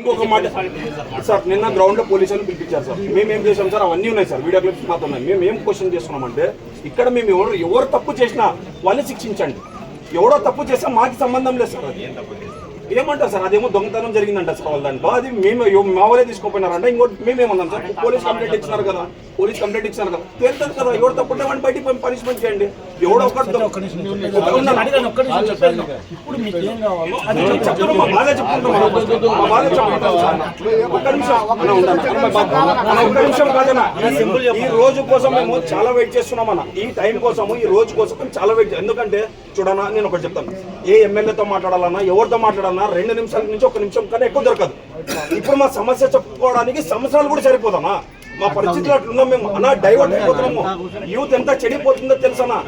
ఇంకొక మాట. సార్ నిన్న గ్రౌండ్లో పోలీసులు పిలిపించారు సార్. మేము ఏం చేసాం సార్? అవన్నీ ఉన్నాయి సార్. వీడియో క్లిప్స్ మాత్రం ఉన్నాయి. మేము ఏం క్వశ్చన్ చేస్తున్నామంటే ఇక్కడ మేము ఎవరు ఎవరు తప్పు చేసినా వాళ్ళని శిక్షించండి. ఎవడో తప్పు చేస్తే మాకు సంబంధం లేదు సార్ అది. ఏమంటారు సార్? అదేమో దొంగతనం జరిగిందంట సార్ వాళ్ళ దాంట్లో అది మేము మా వాళ్ళే తీసుకోపోయినారంట. ఇంకోటి మేమేమన్నాం సార్? పోలీస్ కంప్లైంట్ ఇచ్చినారు కదా. పోలీస్ కంప్లైంట్ ఇచ్చినారు కదా. తెలుస్తుంది కదా. ఎవరు తప్పుంటే వాడిని బయటికి పనిష్మెంట్ చేయండి. ఎవడో ఒకటి మా బాధ మా బాధ కాదన్న. ఈ- రోజు కోసం మేము చాలా వెయిట్ చేస్తున్నాం అన్న ఈ టైం కోసము ఈ రోజు కోసం చాలా వెయిట్ ఎందుకంటే చూడన్నా నేను ఒకటి చెప్తాను. ఏ ఎమ్మెల్యేతో మాట్లాడాలన్నా ఎవరితో మాట్లాడాలన్నా రెండు నిమిషాల నుంచి ఒక నిమిషం కన్నా ఎక్కువ దొరకదు. ఇప్పుడు మా సమస్య చెప్పుకోవడానికి సంవత్సరాలు కూడా సరిపోదన్నా మా పరిస్థితులు అట్లున్నాం మేము. అన్న డైవర్ట్ అయిపోతున్నాము. యూత్ ఎంత చెడిపోతుందో తెలుసనా?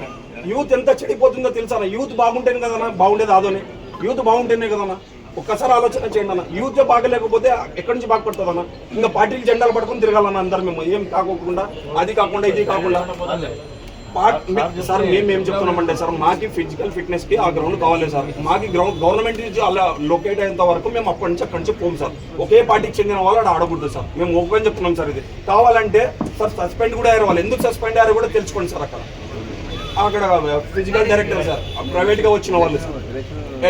యూత్ ఎంత చెడిపోతుందో తెలుసా యూత్ బాగుంటేనే కదనా బాగుండేది ఆదోని. యూత్ బాగుంటేనే కదన్నా ఒక్కసారి ఆలోచన చేయండి అన్న. యూత్ బాగలేకపోతే ఎక్కడి నుంచి బాగుపడుతుందన్న ఇంకా పార్టీలు జెండాలు పట్టుకుని తిరగాలన్న అందరు మేము. ఏం కాకోకుండా అది కాకుండా ఇది కాకుండా. సార్ మేము ఏం చెప్తున్నామంటే సార్ మాకి ఫిజికల్ ఫిట్నెస్కి ఆ గ్రౌండ్ కావాలి సార్. మాకి గ్రౌండ్ గవర్నమెంట్ నుంచి అలా లొకేట్ అయ్యేంత వరకు మేము అప్పటి నుంచి అక్కడి నుంచి పోం సార్. ఒకే పార్టీకి చెందిన వాళ్ళు ఆడ ఆడకూడదు సార్. మేము ఓపెన్ చెప్తున్నాం సార్ ఇది. కావాలంటే సార్ సస్పెండ్ కూడా అయ్యారు వాళ్ళు. ఎందుకు సస్పెండ్ అయ్యారు కూడా తెలుసుకోండి సార్ అక్కడ. అక్కడ ఫిజికల్ డైరెక్టర్ సార్. ప్రైవేట్గా వచ్చిన వాళ్ళు సార్.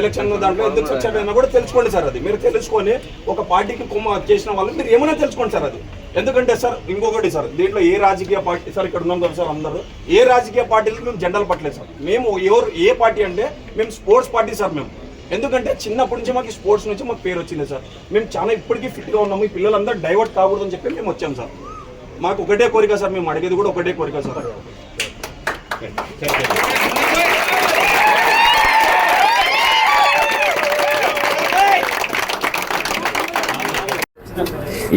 ఎలక్షన్ దాంట్లో ఎందుకు సక్సెస్ అయినా కూడా తెలుసుకోండి సార్ అది. మీరు తెలుసుకొని ఒక పార్టీకి కుమ్మ చేసిన వాళ్ళు మీరు ఏమైనా తెలుసుకోండి సార్ అది. ఎందుకంటే సార్ ఇంకొకటి సార్ దీంట్లో ఏ రాజకీయ పార్టీ సార్ ఇక్కడ ఉన్నాం కదా సార్ అందరూ ఏ రాజకీయ పార్టీలకు మేము జెండాలు పట్టలేదు సార్. మేము ఎవరు ఏ పార్టీ అంటే మేము స్పోర్ట్స్ పార్టీ సార్ మేము. ఎందుకంటే చిన్నప్పటి నుంచి మాకు స్పోర్ట్స్ నుంచి మాకు పేరు వచ్చింది సార్. మేము చాలా ఇప్పటికీ ఫిట్గా ఉన్నాము ఈ పిల్లలందరూ డైవర్ట్ కాకూడదని చెప్పి మేము వచ్చాం సార్. మాకు ఒకటే కోరిక సార్ మేము అడిగేది కూడా ఒకటే కోరిక సార్.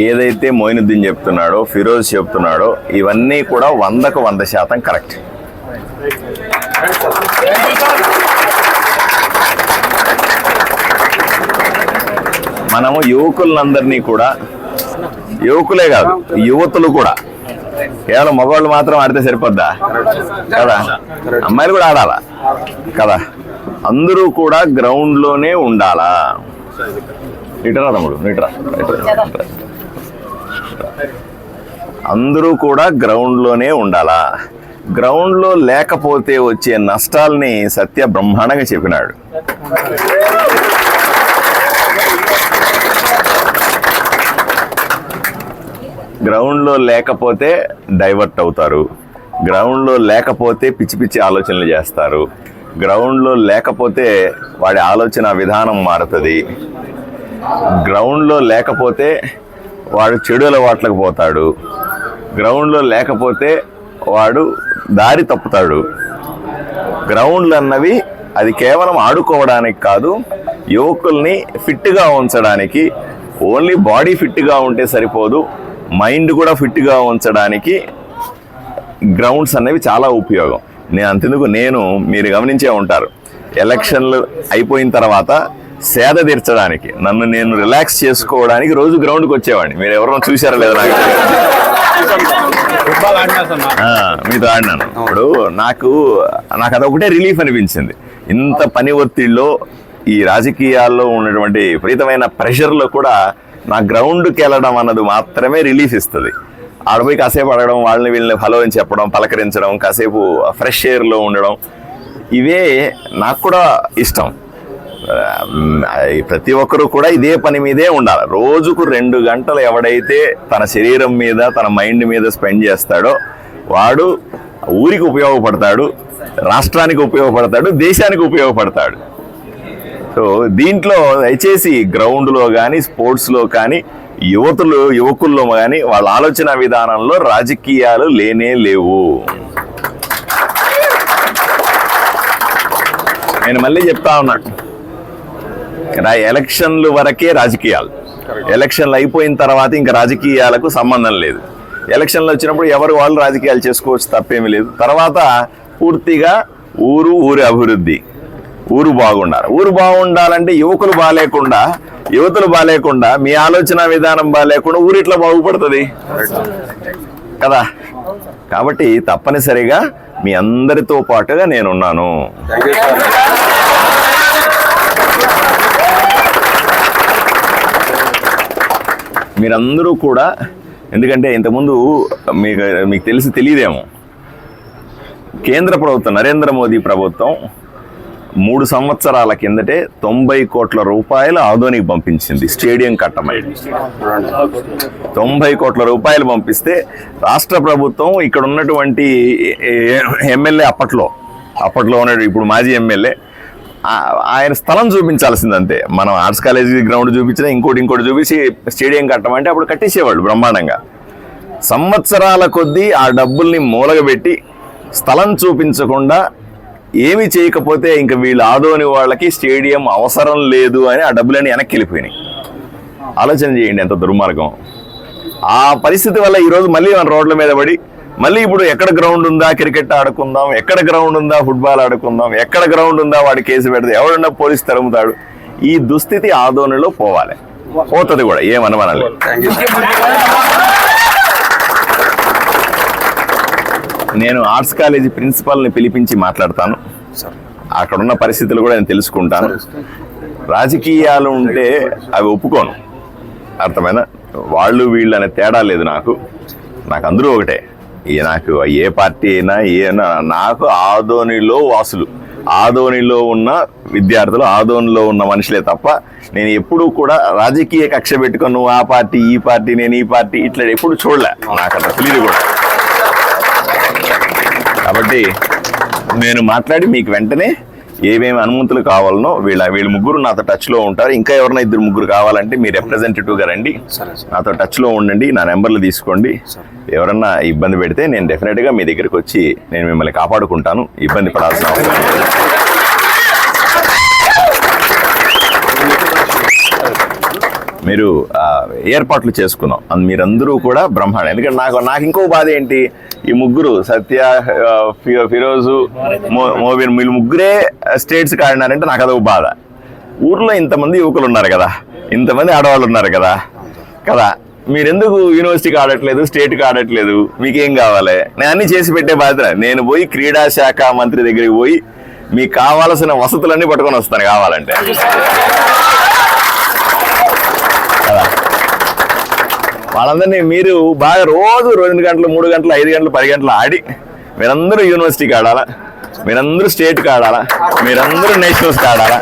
ఏదైతే మొయినుద్దీన్ చెప్తున్నాడో ఫిరోజ్ చెప్తున్నాడో ఇవన్నీ కూడా వందకు వంద శాతం కరెక్ట్. మనము యువకులందరినీ కూడా యువకులే కాదు యువతులు కూడా. కేవలం మగవాళ్ళు మాత్రం ఆడితే సరిపోద్దా? కదా? అమ్మాయిలు కూడా ఆడాలా? కదా? అందరూ కూడా గ్రౌండ్లోనే ఉండాలా? ఇటరా తమ్ముడు ఇటరా ఇటరా, అందరూ కూడా గ్రౌండ్లోనే ఉండాలా? గ్రౌండ్లో లేకపోతే వచ్చే నష్టాల్ని సత్య బ్రహ్మాండంగా చెప్పినాడు. గ్రౌండ్లో లేకపోతే డైవర్ట్ అవుతారు. గ్రౌండ్లో లేకపోతే పిచ్చి పిచ్చి ఆలోచనలు చేస్తారు. గ్రౌండ్లో లేకపోతే వాడి ఆలోచన విధానం మారుతుంది. గ్రౌండ్లో లేకపోతే వాడు చెడు అలవాట్లకు పోతాడు. గ్రౌండ్లో లేకపోతే వాడు దారి తప్పుతాడు. గ్రౌండ్లు అన్నవి అది కేవలం ఆడుకోవడానికి కాదు యువకుల్ని ఫిట్గా ఉంచడానికి ఓన్లీ బాడీ ఫిట్గా ఉంటే సరిపోదు మైండ్ కూడా ఫిట్గా ఉంచడానికి గ్రౌండ్స్ అనేవి చాలా ఉపయోగం. నేను అంతెందుకు నేను మీరు గమనించే ఉంటారు. ఎలక్షన్లు అయిపోయిన తర్వాత సేద తీర్చడానికి నన్ను నేను రిలాక్స్ చేసుకోవడానికి రోజు గ్రౌండ్కి వచ్చేవాడిని. మీరు ఎవరైనా చూసారా లేదా నాకు? మీతో ఆడినాను. ఇప్పుడు నాకు నాకు అదొకటే రిలీఫ్ అనిపించింది. ఇంత పని ఒత్తిడిలో ఈ రాజకీయాల్లో ఉన్నటువంటి విపరీతమైన ప్రెషర్లో కూడా నా గ్రౌండ్కి వెళ్ళడం అన్నది మాత్రమే రిలీఫ్ ఇస్తుంది. ఆడపోయి కాసేపు అడగడం వాళ్ళని వీళ్ళని హలో అని చెప్పడం పలకరించడం కాసేపు ఫ్రెష్ ఎయిర్లో ఉండడం ఇవే నాకు కూడా ఇష్టం. ప్రతి ఒక్కరూ కూడా ఇదే పని మీదే ఉండాలి. రోజుకు రెండు గంటలు ఎవడైతే తన శరీరం మీద తన మైండ్ మీద స్పెండ్ చేస్తాడో వాడు ఊరికి ఉపయోగపడతాడు రాష్ట్రానికి ఉపయోగపడతాడు దేశానికి ఉపయోగపడతాడు. సో దీంట్లో దయచేసి గ్రౌండ్లో కానీ స్పోర్ట్స్లో కానీ యువతులు యువకుల్లో కానీ వాళ్ళ ఆలోచన విధానంలో రాజకీయాలు లేనే లేవు. నేను మళ్ళీ చెప్తా ఉన్నాను ఎలక్షన్లు వరకే రాజకీయాలు. ఎలక్షన్లు అయిపోయిన తర్వాత ఇంకా రాజకీయాలకు సంబంధం లేదు. ఎలక్షన్లు వచ్చినప్పుడు ఎవరు వాళ్ళు రాజకీయాలు చేసుకోవచ్చు తప్పేమీ లేదు. తర్వాత పూర్తిగా ఊరు ఊరి అభివృద్ధి. ఊరు బాగుండాలి. ఊరు బాగుండాలంటే యువకులు బాగాలేకుండా యువతులు బాగాలేకుండా మీ ఆలోచన విధానం బాగాలేకుండా ఊరు ఇట్లా బాగుపడుతుంది. కదా? కాబట్టి తప్పనిసరిగా మీ అందరితో పాటుగా నేనున్నాను. మీరందరూ కూడా ఎందుకంటే ఇంతకుముందు మీకు మీకు తెలిసి తెలియదేమో. కేంద్ర ప్రభుత్వం నరేంద్ర మోదీ ప్రభుత్వం మూడు సంవత్సరాల కిందటే తొంభై కోట్ల రూపాయలు ఆదోనికి పంపించింది స్టేడియం కట్టమైంది తొంభై కోట్ల రూపాయలు పంపిస్తే రాష్ట్ర ప్రభుత్వం ఇక్కడ ఉన్నటువంటి ఎమ్మెల్యే అప్పట్లో అప్పట్లో ఉన్న ఇప్పుడు మాజీ ఎమ్మెల్యే ఆయన స్థలం చూపించాల్సిందంతే. మనం ఆర్ట్స్ కాలేజీ గ్రౌండ్ చూపించినా ఇంకోటి ఇంకోటి చూపించి స్టేడియం కట్టమంటే అప్పుడు కట్టేసేవాళ్ళు బ్రహ్మాండంగా. సంవత్సరాల కొద్దీ ఆ డబ్బుల్ని మూలగబెట్టి స్థలం చూపించకుండా ఏమి చేయకపోతే ఇంక వీళ్ళు ఆదోని వాళ్ళకి స్టేడియం అవసరం లేదు అని ఆ డబ్బులన్నీ వెనక్కి వెళ్ళిపోయినాయి ఆలోచన చేయండి ఎంత దుర్మార్గం. ఆ పరిస్థితి వల్ల ఈరోజు మళ్ళీ మన రోడ్ల మీద పడి మళ్ళీ ఇప్పుడు ఎక్కడ గ్రౌండ్ ఉందా క్రికెట్ ఆడుకుందాం ఎక్కడ గ్రౌండ్ ఉందా ఫుట్బాల్ ఆడుకుందాం ఎక్కడ గ్రౌండ్ ఉందా వాడి కేసు పెడితే ఎవడన్నా పోలీస్ తరుముతాడు? ఈ దుస్థితి ఆదోనిలో పోవాలి. పోతుంది కూడా ఏమనమనాలి నేను ఆర్ట్స్ కాలేజీ ప్రిన్సిపాల్ని పిలిపించి మాట్లాడతాను. అక్కడ ఉన్న పరిస్థితులు కూడా నేను తెలుసుకుంటాను. రాజకీయాలు ఉంటే అవి ఒప్పుకోను. అర్థమైనా వాళ్ళు వీళ్ళు అనే తేడా లేదు నాకు. నాకు అందరూ ఒకటే. నాకు ఏ పార్టీ అయినా ఏనా నాకు ఆదోనిలో వాసులు. ఆదోనిలో ఉన్న విద్యార్థులు ఆదోనిలో ఉన్న మనుషులే తప్ప నేను ఎప్పుడూ కూడా రాజకీయ కక్ష పెట్టుకొని నువ్వు ఆ పార్టీ ఈ పార్టీ నేను ఈ పార్టీ ఇట్లా ఎప్పుడు చూడలే. నాకు అంత తెలియదు కూడా. కాబట్టి నేను మాట్లాడి మీకు వెంటనే ఏమేమి అనుమతులు కావాలనో వీళ్ళ వీళ్ళు ముగ్గురు నాతో టచ్లో ఉంటారు. ఇంకా ఎవరైనా ఇద్దరు ముగ్గురు కావాలంటే మీ రిప్రజెంటేటివ్గా రండి నాతో టచ్లో ఉండండి నా నెంబర్లు తీసుకోండి. ఎవరన్నా ఇబ్బంది పెడితే నేను డెఫినెట్గా మీ దగ్గరికి వచ్చి నేను మిమ్మల్ని కాపాడుకుంటాను. ఇబ్బంది పడాల్సిన అవసరం మీరు ఏర్పాట్లు చేసుకున్నాం. మీరందరూ కూడా బ్రహ్మాండం. ఎందుకంటే నాకు నాకు ఇంకో బాధ ఏంటి? ఈ ముగ్గురు సత్య ఫి- ఫిరోజు మో మోబిన్ వీళ్ళు ముగ్గురే స్టేట్స్కి ఆడినారంటే నాకు అదొక బాధ. ఊర్లో ఇంతమంది యువకులు ఉన్నారు కదా. ఇంతమంది ఆడవాళ్ళు ఉన్నారు కదా. కదా. మీరెందుకు యూనివర్సిటీకి ఆడట్లేదు స్టేట్కి ఆడట్లేదు మీకేం కావాలి? నేను అన్ని చేసి పెట్టే బాధ్యత. నేను పోయి క్రీడా శాఖ మంత్రి దగ్గరికి పోయి మీకు కావాల్సిన వసతులన్నీ పట్టుకొని వస్తాను కావాలంటే. వాళ్ళందరినీ మీరు బాగా రోజు రెండు గంటలు మూడు గంటలు ఐదు గంటలు పది గంటలు ఆడి మీరందరూ యూనివర్సిటీకి ఆడాలా? మీరందరూ స్టేట్కి ఆడాలా? మీరందరూ నేషనల్స్కి ఆడాలా?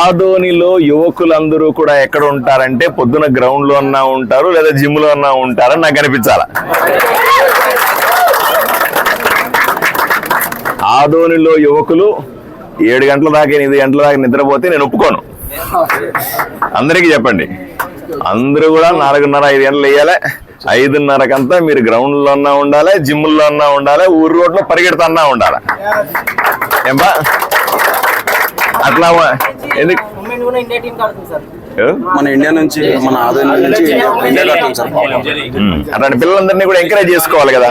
ఆదోనిలో యువకులందరూ కూడా ఎక్కడ ఉంటారంటే పొద్దున గ్రౌండ్లో అన్నా ఉంటారు లేదా జిమ్లో అన్నా ఉంటారని నాకు అనిపించాలా? ఆదోనిలో యువకులు ఏడు గంటల దాకా ఎనిమిది గంటల దాకా నిద్రపోతే నేను ఒప్పుకోను. అందరికీ చెప్పండి. అందరూ కూడా నాలుగున్నర ఐదు గంటలు వేయాలి ఐదున్నరకంతా మీరు గ్రౌండ్లో అన్నా ఉండాలి జిమ్లో అన్నా ఉండాలి ఊరు రోడ్లో పరిగెడుతున్నా ఉండాలి. ఏంబా అట్లా ఎందుకు? మన ఇండియా నుంచి మన ఆదాయం నుంచి అట్లాంటి పిల్లలందరినీ కూడా ఎంకరేజ్ చేసుకోవాలి కదా.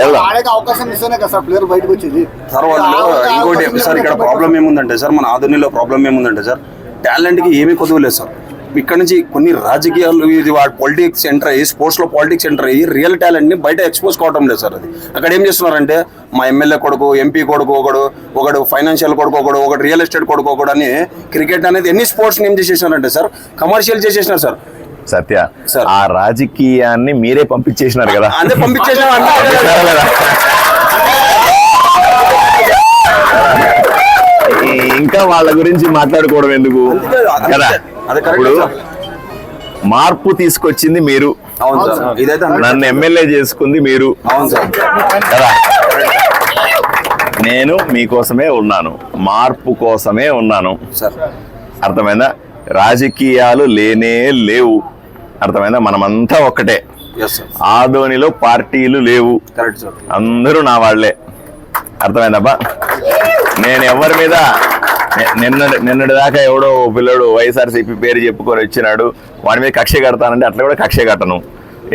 వెళ్దాం. ఆడేకి అవకాశం ఇస్తేనే కదా సార్ ప్లేయర్ బయటకు వచ్చేది. సార్ వాళ్ళు ఇంకోటి సార్ ఇక్కడ ప్రాబ్లం ఏముందంటే సార్ మన ఆధునిలో ప్రాబ్లం ఏముందంటే సార్ టాలెంట్కి ఏమీ కొదువు లేదు సార్. ఇక్కడ నుంచి కొన్ని రాజకీయాలు ఇది వాడు పాలిటిక్స్ ఎంటర్ అయ్యి స్పోర్ట్స్లో పాలిటిక్స్ ఎంటర్ అయ్యి రియల్ టాలెంట్ని బయట ఎక్స్పోజ్ కావటం లేదు సార్ అది. అక్కడ ఏం చేస్తున్నారంటే మా ఎమ్మెల్యే కొడుకు ఎంపీ కొడుకు ఒకడు ఒకడు ఫైనాన్షియల్ కొడుకు ఒకడు ఒకడు రియల్ ఎస్టేట్ కొడుకు ఒకడు అని క్రికెట్ అనేది ఎన్ని స్పోర్ట్స్ని ఏం చేసేసినారంటే సార్ కమర్షియల్ చేసేసినారు సార్. సత్య సార్. ఆ రాజకీయాన్ని మీరే పంపించేసినారు కదా. అదే పంపించేసిన ఇంకా వాళ్ళ గురించి మాట్లాడుకోవడం ఎందుకు? కదా. ఇప్పుడు. మార్పు తీసుకొచ్చింది మీరు. నన్ను ఎమ్మెల్యే చేసుకుంది మీరు. అవును సార్. కదా? నేను మీకోసమే ఉన్నాను. మార్పు కోసమే ఉన్నాను. సార్. అర్థమైందా? రాజకీయాలు లేనే లేవు. అర్థమైందా? మనమంతా ఒక్కటే. ఆదోనిలో పార్టీలు లేవు. కరెక్ట్ సార్ అందరూ నా వాళ్ళే. అర్థమైందబ్బా? నేను ఎవరి మీద నిన్న నిన్నటి దాకా ఎవడో పిల్లడు వైఎస్ఆర్సీపీ పేరు చెప్పుకొని వచ్చినాడు. వాడి మీద కక్ష కడతానంటే అట్లా కూడా కక్ష కట్టను.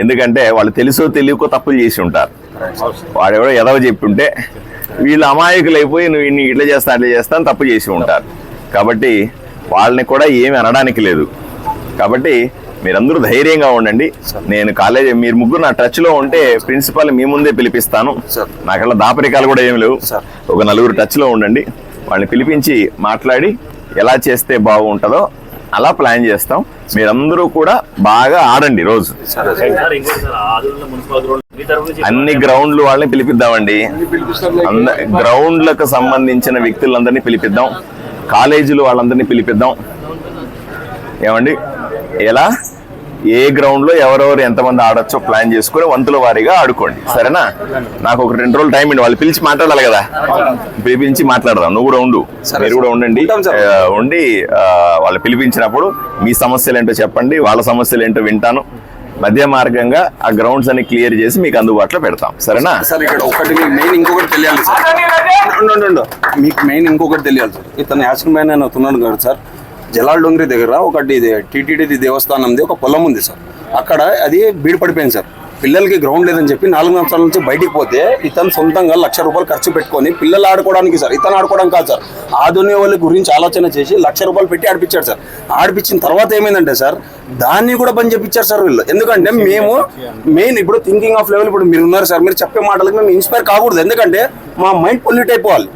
ఎందుకంటే వాళ్ళు తెలుసో తెలియకో తప్పులు చేసి ఉంటారు. వాడెవడో ఎదవ చెప్పుంటే వీళ్ళు అమాయకులు అయిపోయి నువ్వు ఇన్ని ఇట్లా చేస్తా అట్లా చేస్తా అని తప్పు చేసి ఉంటారు. కాబట్టి వాళ్ళని కూడా ఏమి అనడానికి లేదు. కాబట్టి మీరందరూ ధైర్యంగా ఉండండి. నేను కాలేజీ మీరు ముగ్గురు నా టచ్లో ఉంటే ప్రిన్సిపల్ మీ ముందే పిలిపిస్తాను. నాకల్లా దాపరికాలు కూడా ఏమి లేవు. ఒక నలుగురు టచ్లో ఉండండి. వాళ్ళని పిలిపించి మాట్లాడి ఎలా చేస్తే బాగుంటుందో అలా ప్లాన్ చేస్తాం. మీరందరూ కూడా బాగా ఆడండి రోజు. అన్ని గ్రౌండ్లు వాళ్ళని పిలిపిద్దామండి. గ్రౌండ్లకు సంబంధించిన వ్యక్తులందరినీ పిలిపిద్దాం. కాలేజీలు వాళ్ళందరినీ పిలిపిద్దాం. ఏమండి? ఎలా? ఏ గ్రౌండ్లో ఎవరెవరు ఎంతమంది ఆడొచ్చో ప్లాన్ చేసుకుని వంతుల వారీగా ఆడుకోండి. సరేనా? నాకు ఒక రెండు రోజులు టైం ఇవ్వండి. వాళ్ళు పిలిచి మాట్లాడాలి కదా. పిలిపించి మాట్లాడదాం. నువ్వు కూడా ఉండు. మీరు కూడా ఉండండి. ఉండి వాళ్ళు పిలిపించినప్పుడు మీ సమస్యలు ఏంటో చెప్పండి. వాళ్ళ సమస్యలు ఏంటో వింటాను. మధ్య మార్గంగా ఆ గ్రౌండ్స్ అన్ని క్లియర్ చేసి మీకు అందుబాటులో పెడతాం. సరేనా? సార్ ఇక్కడ ఒకటి మీకు మెయిన్ ఇంకొకటి తెలియాలి సార్. మీకు మెయిన్ ఇంకొకటి తెలియాలి సార్. ఇతను యాక్షన్ మ్యాన్ అని అవుతున్నాడు కదా సార్. జలాల్ డోంగ్రీ దగ్గర ఒకటి ఇది టీటీడీ దేవస్థానంది ఒక పొలం ఉంది సార్. అక్కడ అది బీడు పడిపోయింది సార్. పిల్లలకి గ్రౌండ్ లేదని చెప్పి నాలుగు సంవత్సరాల నుంచి బయటికి పోతే ఇతను సొంతంగా లక్ష రూపాయలు ఖర్చు పెట్టుకొని పిల్లలు ఆడుకోవడానికి సార్ ఇతను ఆడుకోవడం కాదు సార్. ఆధునిక వాళ్ళ గురించి ఆలోచన చేసి లక్ష రూపాయలు పెట్టి ఆడిపించాడు సార్. ఆడిపించిన తర్వాత ఏమైందంటే సార్ దాన్ని కూడా బంద్ చెప్పించారు సార్ వీళ్ళు. ఎందుకంటే మేము మెయిన్ ఇప్పుడు థింకింగ్ ఆఫ్ లెవెల్ ఇప్పుడు మీరు ఉన్నారు సార్ మీరు చెప్పే మాటలకు మేము ఇన్స్పైర్ కాకూడదు. ఎందుకంటే మా మైండ్ పొల్యూట్ అయిపోవాలి.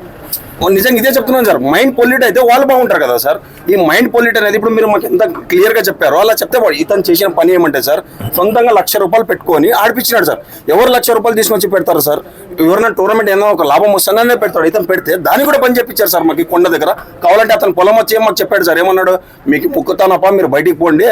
నిజంగా ఇదే చెప్తున్నాను సార్. మైండ్ పొల్యూట్ అయితే వాళ్ళు బాగుంటారు కదా సార్. ఈ మైండ్ పొల్యూట్ అనేది ఇప్పుడు మీరు మాకు ఎంత క్లియర్గా చెప్పారో అలా చెప్తే ఇతను చేసిన పని ఏమంటే సార్ సొంతంగా లక్ష రూపాయలు పెట్టుకొని ఆడిపించినాడు సార్. ఎవరు లక్ష రూపాయలు తీసుకొచ్చి పెడతారు సార్? ఎవరైనా టోర్నమెంట్ ఏదో ఒక లాభం వస్తుందనే పెడతాడు ఇతను పెడితే దాన్ని కూడా పని చెప్పించారు సార్ మాకు కొండ దగ్గర. కావాలంటే అతను పొలం వచ్చి మాకు చెప్పాడు సార్ ఏమన్నాడు మీకు పుక్కుతానప్ప మీరు బయటికి పోండి.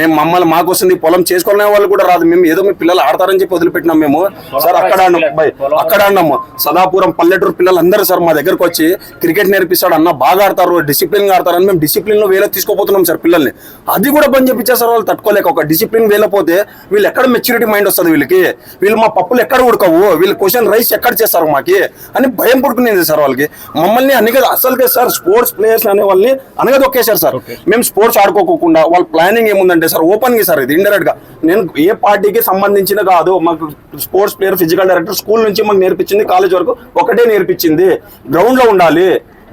మేము మమ్మల్ని మాకు వస్తుంది ఈ పొలం చేసుకునే వాళ్ళు కూడా రాదు. మేము ఏదో మీ పిల్లలు ఆడతారని చెప్పి వదిలిపెట్టినాం మేము. సార్ అక్కడ ఆడినాం బై, అక్కడ అన్నాము సదాపురం పల్లెటూరు పిల్లలు అందరూ సార్ మా దగ్గరకు వచ్చి క్రికెట్ నేర్పిస్తాడు అన్న బాగా ఆడతారు డిసిప్లిన్ ఆడతారని మేము డిసిప్లిన్లో వేలో తీసుకోపోతున్నాం సార్ పిల్లల్ని. అది కూడా బంద్ సార్ వాళ్ళు తట్టుకోలేక. ఒక డిసిప్లిన్ వేలో పోతే వీళ్ళు ఎక్కడ మెచ్యూరిటీ మైండ్ వస్తుంది వీళ్ళకి? వీళ్ళు మా పప్పులు ఎక్కడ ఉడకవు? వీళ్ళు క్వశ్చన్ రైస్ ఎక్కడ చేస్తారు మాకి? అని భయం పుట్టుకునేది సార్ వాళ్ళకి. మమ్మల్ని అన్ని అసలుకే సార్ స్పోర్ట్స్ ప్లేయర్స్ అనే వాళ్ళని అనగదొక్కేశారు సార్. మేము స్పోర్ట్స్ ఆడుకోకుండా వాళ్ళ ప్లానింగ్ ఏముందంటే సార్ ఓపెన్గా సార్ ఇది ఇండైరెక్ట్గా నేను ఏ పార్టీకి సంబంధించిన కాదు మాకు sports player physical director school నుంచి మాకు నేర్పించింది కాలేజ్ వరకు ఒకటే నేర్పించింది. గ్రౌండ్లో ఉండాలి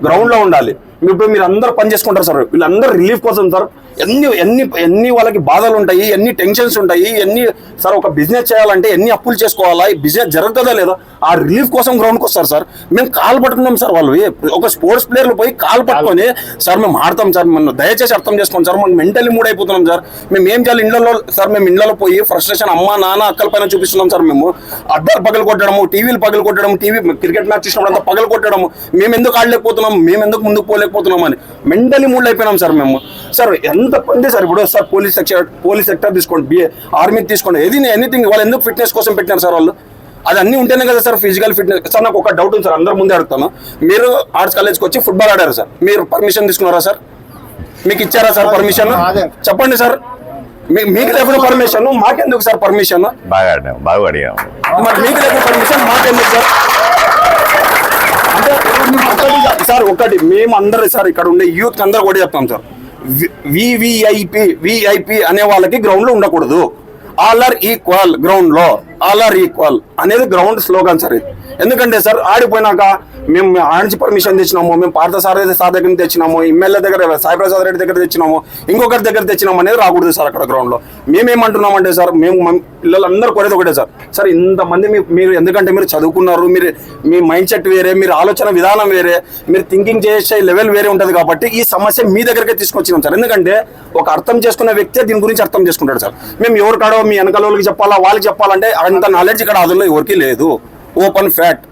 గ్రౌండ్లో ఉండాలి. ఇప్పుడు మీరు అందరూ పని చేసుకుంటారు సార్. వీళ్ళందరూ రిలీఫ్ కోసం సార్. ఎన్ని ఎన్ని ఎన్ని వాళ్ళకి బాధలు ఉంటాయి ఎన్ని టెన్షన్స్ ఉంటాయి ఎన్ని సార్ ఒక బిజినెస్ చేయాలంటే ఎన్ని అప్పులు చేసుకోవాలా ఈ బిజినెస్ జరుగుతుందా లేదా? ఆ రిలీఫ్ కోసం గ్రౌండ్కి వస్తారు సార్. మేము కాల్ పట్టుకున్నాం సార్ వాళ్ళు. ఒక స్పోర్ట్స్ ప్లేయర్లు పోయి కాల్ పట్టుకొని సార్ మేము ఆడతాం సార్. మనం దయచేసి అర్థం చేసుకోండి సార్. మనం మెంటలీ మూడ్ అయిపోతున్నాం సార్. మేము ఏం చేయాలి? ఇండ్లలో సార్ మేము ఇండ్లలో పోయి ఫ్రస్ట్రేషన్ అమ్మ నాన్న అక్కల పైన చూపిస్తున్నాం సార్ మేము. అడ్డర్ పగలు కొట్టడము టీవీలు పగలు కొట్టడం టీవీ క్రికెట్ మ్యాచ్ చూసినప్పుడు అంతా పగలు కొట్టడము. మేము ఎందుకు ఆడలేకపోతున్నాం? మేము ఎందుకు ముందుకు పోలేకపోతున్నాం అని. మెంటలీ మూడ్ అయిపోయినాం సార్ మేము. సార్ ఎంత ఉంది సార్ ఇప్పుడు? Sir police sector police sector తీసుకోండి బి ఆర్మీ తీసుకోండి. ఏది ఎనీథింగ్ వాళ్ళు ఎందుకు ఫిట్నెస్ కోసం పెట్టినారు సార్ వాళ్ళు? అది అన్ని ఉంటేనే కదా సార్ ఫిజికల్ ఫిట్నెస్ సార్ నాకు ఒక డౌట్ ఉంది సార్ అందరి ముందే అడుగుతాను. మీరు ఆర్ట్స్ కాలేజ్కి వచ్చి ఫుట్బాల్ ఆడారు సార్? మీరు పర్మిషన్ తీసుకున్నారా సార్? మీకు ఇచ్చారా సార్ పర్మిషన్ చెప్పండి సార్. మీ- మీకు లేకుండా పర్మిషన్ మాకెందుకు సార్ పర్మిషన్ బాగా ఆడాం బాగా అడిగాం మరి మీకు లేకుండా పర్మిషన్ మాకెందుకు సార్? అంటే సార్ ఒకటి మేము అందరూ సార్ ఇక్కడ ఉండే యూత్ అందరూ కూడా చెప్తాం సార్. వివిఐపి విఐపి అనే వాళ్ళకి గ్రౌండ్లో ఉండకూడదు. ఆల్ ఆర్ ఈక్వల్ గ్రౌండ్లో. ఆల్ ఆర్ ఈక్వల్ అనేది గ్రౌండ్ స్లోగన్ సార్ ఇది. ఎందుకంటే సార్ ఆడిపోయినాక మేము ఆడించి పర్మిషన్ తెచ్చినాము మేము పార్థ సార్ సార్ దగ్గర నుంచి తెచ్చినాము ఎమ్మెల్యే దగ్గర సాయి ప్రసాద్ రెడ్డి దగ్గర తెచ్చినాము ఇంకొకరి దగ్గర తెచ్చినాము అనేది రాకూడదు సార్ అక్కడ గ్రౌండ్లో మేమేమంటున్నామంటే సార్ మేము పిల్లలందరూ కోరేది ఒకటే సార్. సార్ ఇంతమంది మీరు ఎందుకంటే మీరు చదువుకున్నారు మీరు మీ మైండ్ సెట్ వేరే మీరు ఆలోచన విధానం వేరే మీరు థింకింగ్ చేసే లెవెల్ వేరే ఉంటుంది కాబట్టి ఈ సమస్య మీ దగ్గరకే తీసుకొచ్చినాం సార్. ఎందుకంటే ఒక అర్థం చేసుకున్న వ్యక్తే దీని గురించి అర్థం చేసుకుంటాడు సార్. మేము ఎవరు కాడో మీ వెనకాల వాళ్ళకి చెప్పాలా వాళ్ళకి చెప్పాలంటే అంత నాలెడ్జ్ ఇక్కడ అదులో ఎవరికి లేదు. ఓపెన్ ఫ్యాట్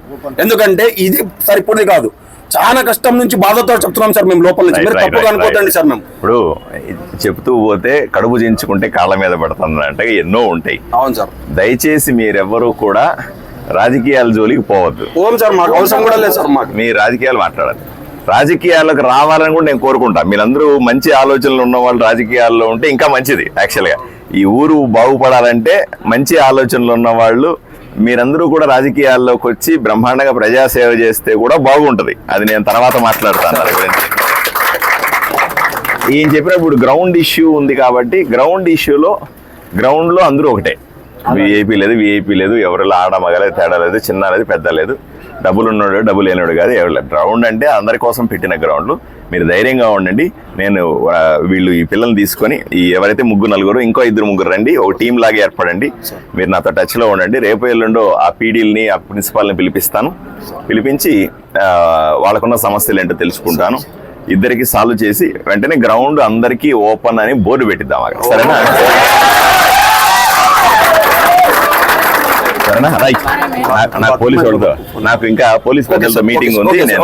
ఎందుకంటే ఇది సరిపోది కాదు. చాలా కష్టం నుంచి బాధతో చెప్తున్నాం సార్ మేము లోపల నుంచి. మీరు తప్పుగా right. సార్ మేము. ఇప్పుడు చెప్తూ పోతే కడుపు చించుకుంటే కాళ్ళ మీద పడుతుంది అంటే ఎన్నో ఉంటాయి. అవును సార్. దయచేసి మీరెవ్వరూ కూడా రాజకీయాల జోలికి పోవద్దు. ఓం సార్ మాకు అవసరం కూడా లేదు సార్ మాకు. మీ రాజకీయాలు మాట్లాడాలి. రాజకీయాలకు రావాలని కూడా నేను కోరుకుంటా. మీరందరూ మంచి ఆలోచనలు ఉన్న వాళ్ళు రాజకీయాల్లో ఉంటే ఇంకా మంచిది యాక్చువల్గా ఈ ఊరు బాగుపడాలంటే మంచి ఆలోచనలు ఉన్న వాళ్ళు మీరందరూ కూడా రాజకీయాల్లోకి వచ్చి బ్రహ్మాండంగా ప్రజాసేవ చేస్తే కూడా బాగుంటుంది. అది నేను తర్వాత మాట్లాడతాను దాని గురించి. ఈయన చెప్పినప్పుడు గ్రౌండ్ ఇష్యూ ఉంది కాబట్టి గ్రౌండ్ ఇష్యూలో గ్రౌండ్లో అందరూ ఒకటే. విఐపీ లేదు విఐపీ లేదు ఎవరిలో ఆడ మగలేదు తేడా లేదు చిన్న లేదు పెద్ద లేదు. డబ్బులు ఉన్నాడు డబ్బులు లేనివాడు కాదు ఎవరు గ్రౌండ్ అంటే అందరి కోసం పెట్టిన గ్రౌండ్లు మీరు ధైర్యంగా ఉండండి. నేను వీళ్ళు ఈ పిల్లల్ని తీసుకొని ఈ ఎవరైతే ముగ్గురు నలుగురు ఇంకో ఇద్దరు ముగ్గురు రండి ఒక టీం లాగా ఏర్పడండి. మీరు నాతో టచ్లో ఉండండి. రేపు ఎల్లుండో ఆ పీడీల్ని ఆ ప్రిన్సిపాల్ని పిలిపిస్తాను. పిలిపించి వాళ్ళకున్న సమస్యలు ఏంటో తెలుసుకుంటాను. ఇద్దరికి సాల్వ్ చేసి వెంటనే గ్రౌండ్ అందరికీ ఓపెన్ అని బోర్డు పెట్టిద్దాం అక్కడ. సరేనా? సరేనా? రైట్. నాకు పోలీస్ వాళ్ళతో. నాకు ఇంకా పోలీస్ పెద్దలతో మీటింగ్ ఉంది. నేను